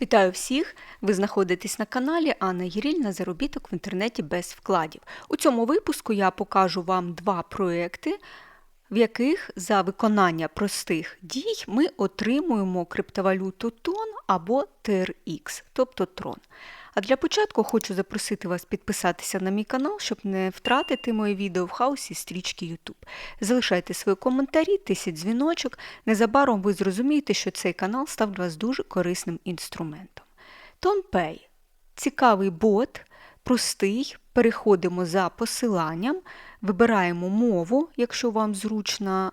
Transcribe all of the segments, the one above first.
Вітаю всіх! Ви знаходитесь на каналі Анна Єріль на заробіток в інтернеті без вкладів. У цьому випуску я покажу вам два проекти, в яких за виконання простих дій ми отримуємо криптовалюту TON або TRX, тобто TRON. А для початку хочу запросити вас підписатися на мій канал, щоб не втратити моє відео в хаосі стрічки YouTube. Залишайте свої коментарі, тисять дзвіночок. Незабаром ви зрозумієте, що цей канал став для вас дуже корисним інструментом. TonPay – цікавий бот, простий. Переходимо за посиланням, вибираємо мову, якщо вам зручна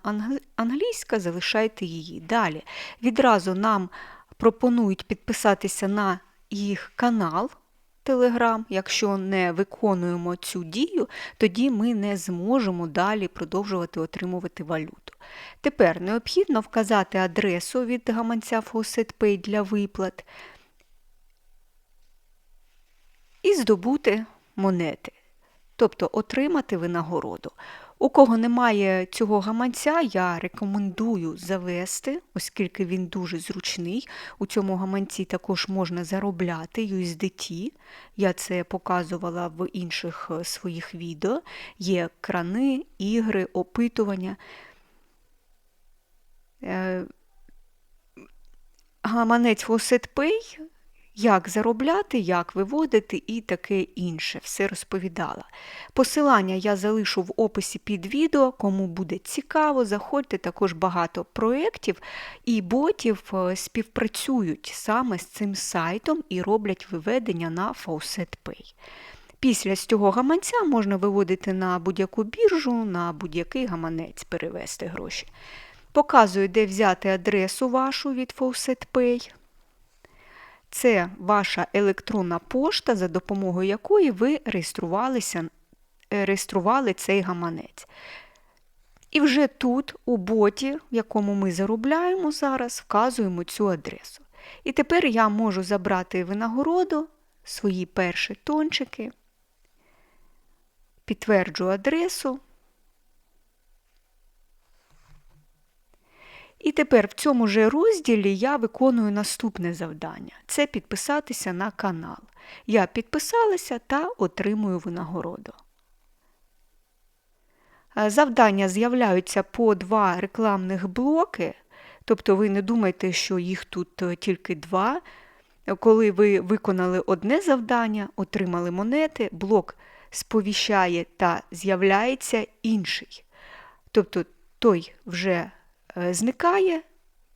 англійська, залишайте її. Далі відразу нам пропонують підписатися на їх канал Telegram. Якщо не виконуємо цю дію, тоді ми не зможемо далі продовжувати отримувати валюту. Тепер необхідно вказати адресу від гаманця FaucetPay для виплат і здобути монети, тобто отримати винагороду. У кого немає цього гаманця, я рекомендую завести, оскільки він дуже зручний. У цьому гаманці також можна заробляти USDT. Я це показувала в інших е, своїх відео. Є крани, ігри, опитування. Е, гаманець FaucetPay як заробляти, як виводити і таке інше. Все розповідала. Посилання я залишу в описі під відео, кому буде цікаво, заходьте також багато проєктів і ботів е, співпрацюють саме з цим сайтом і роблять виведення на FaucetPay. Після цього гаманця можна виводити на будь-яку біржу, на будь-який гаманець перевести гроші. Показую, де взяти адресу вашу від FaucetPay. Це ваша електронна пошта, за допомогою якої ви реєструвалися, е, реєстрували цей гаманець. І вже тут, у боті, в якому ми заробляємо зараз, вказуємо цю адресу. І тепер я можу забрати винагороду, свої перші тончики, підтверджу адресу. І тепер в цьому же розділі я виконую наступне завдання це підписатися на канал. Я підписалася та отримую винагороду. Е, завдання з'являються по два рекламних блоки, тобто ви не думайте, що їх тут е, тільки два. Коли ви виконали одне завдання, отримали монети, блок сповіщає та з'являється інший. Тобто той вже зникає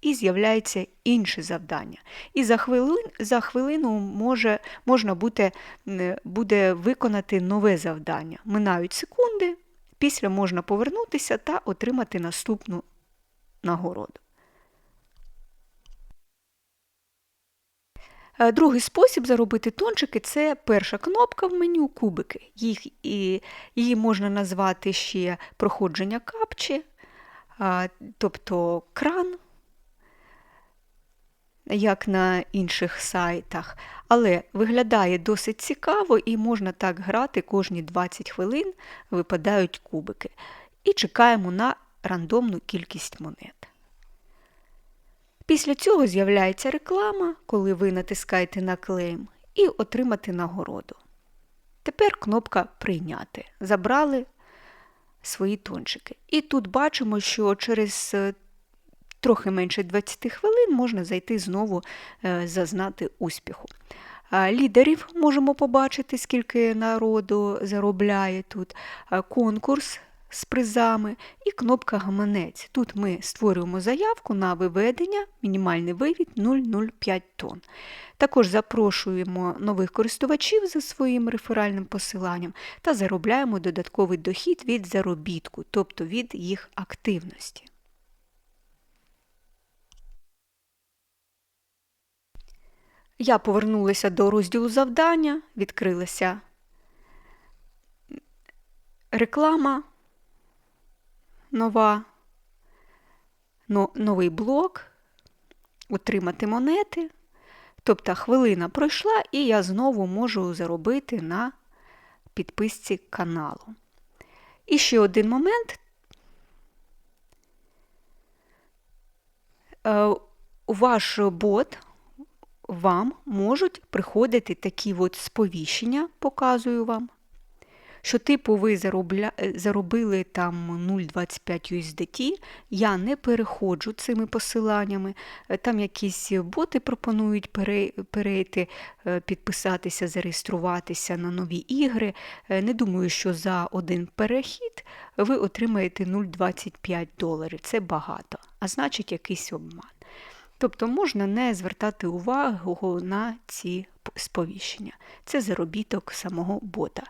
і з'являється інше завдання. І за хвилин, за хвилину може, можна буде, буде виконати нове завдання. Минають секунди, після можна повернутися та отримати наступну нагороду. Е, другий спосіб заробити тончики це перша кнопка в меню кубики. Їх, і, Її можна назвати ще проходження капчі тобто кран, як на інших сайтах, але виглядає досить цікаво і можна так грати кожні 20 хвилин випадають кубики. І чекаємо на рандомну кількість монет. Після цього з'являється реклама, коли ви натискаєте на клейм, і отримати нагороду. Тепер кнопка Прийняти. Забрали свої тончики. І тут бачимо, що через е, трохи менше 20 хвилин можна зайти знову е, зазнати успіху. Лідерів можемо побачити, скільки народу заробляє тут, конкурс з призами і кнопка Гаманець. Тут ми створюємо заявку на виведення, мінімальний вивід 0,05 тонн. Також запрошуємо нових користувачів за своїм реферальним посиланням та заробляємо додатковий дохід від заробітку, тобто від їх активності. Я повернулася до розділу завдання, відкрилася реклама нова, новий блок, отримати монети. Тобто хвилина пройшла, і я знову можу заробити на підписці каналу. І ще один момент. Е, ваш бот вам можуть приходити такі от сповіщення, показую вам, що типу ви заробля... е, заробили там 0,25 USDT, я не переходжу цими посиланнями. Е, Там якісь боти пропонують пере... перейти, е, підписатися, зареєструватися на нові ігри. Не думаю, що за один перехід ви отримаєте 0,25 доларів. Це багато, а значить якийсь обман. Тобто можна не звертати увагу на ці сповіщення. Це заробіток самого бота.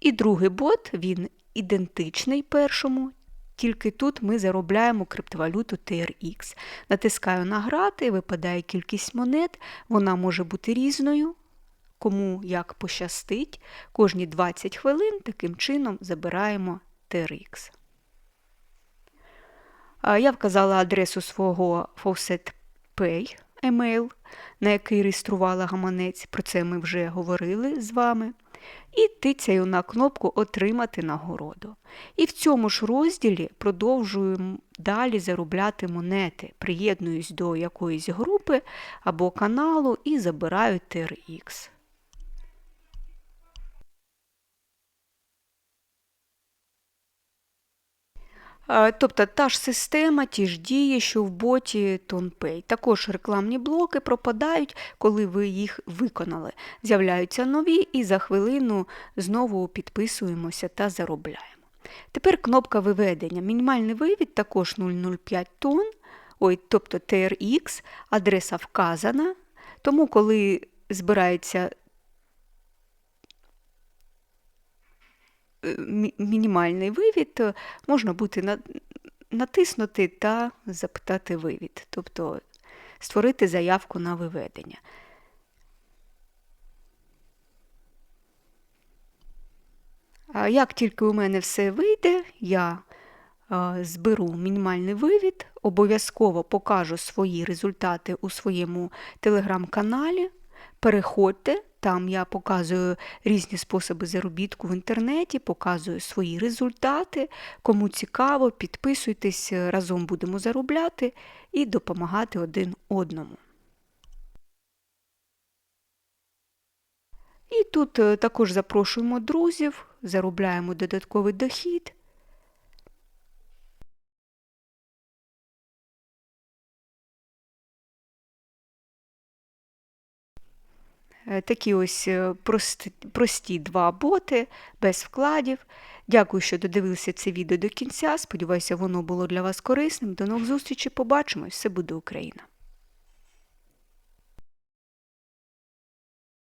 І другий бот, він ідентичний першому, тільки тут ми заробляємо криптовалюту TRX. Натискаю на грати, випадає кількість монет, вона може бути різною, кому як пощастить. Кожні 20 хвилин таким чином забираємо TRX. Я вказала адресу свого Faucet Pay email, на який реєструвала гаманець. Про це ми вже говорили з вами. І тицяю на кнопку Отримати нагороду. І в цьому ж розділі продовжую далі заробляти монети, приєднуюсь до якоїсь групи або каналу і забираю TRX. Тобто та ж система, ті ж дії, що в боті TonPay. Також рекламні блоки пропадають, коли ви їх виконали. З'являються нові і за хвилину знову підписуємося та заробляємо. Тепер кнопка виведення. Мінімальний вивід також 0,05 тонн, ой, тобто TRX, адреса вказана. Тому, коли збирається мінімальний вивід, можна буде натиснути та запитати вивід, тобто створити заявку на виведення. Як тільки у мене все вийде, я зберу мінімальний вивід, обов'язково покажу свої результати у своєму телеграм-каналі. Переходьте, там я показую різні способи заробітку в інтернеті, показую свої результати. Кому цікаво, підписуйтесь, разом будемо заробляти і допомагати один одному. І тут е, також запрошуємо друзів, заробляємо додатковий дохід. Такі ось е, прості, прості два боти без вкладів. Дякую, що додивилися це відео до кінця. Сподіваюся, воно було для вас корисним. До нових зустрічей. Побачимось. Все буде Україна!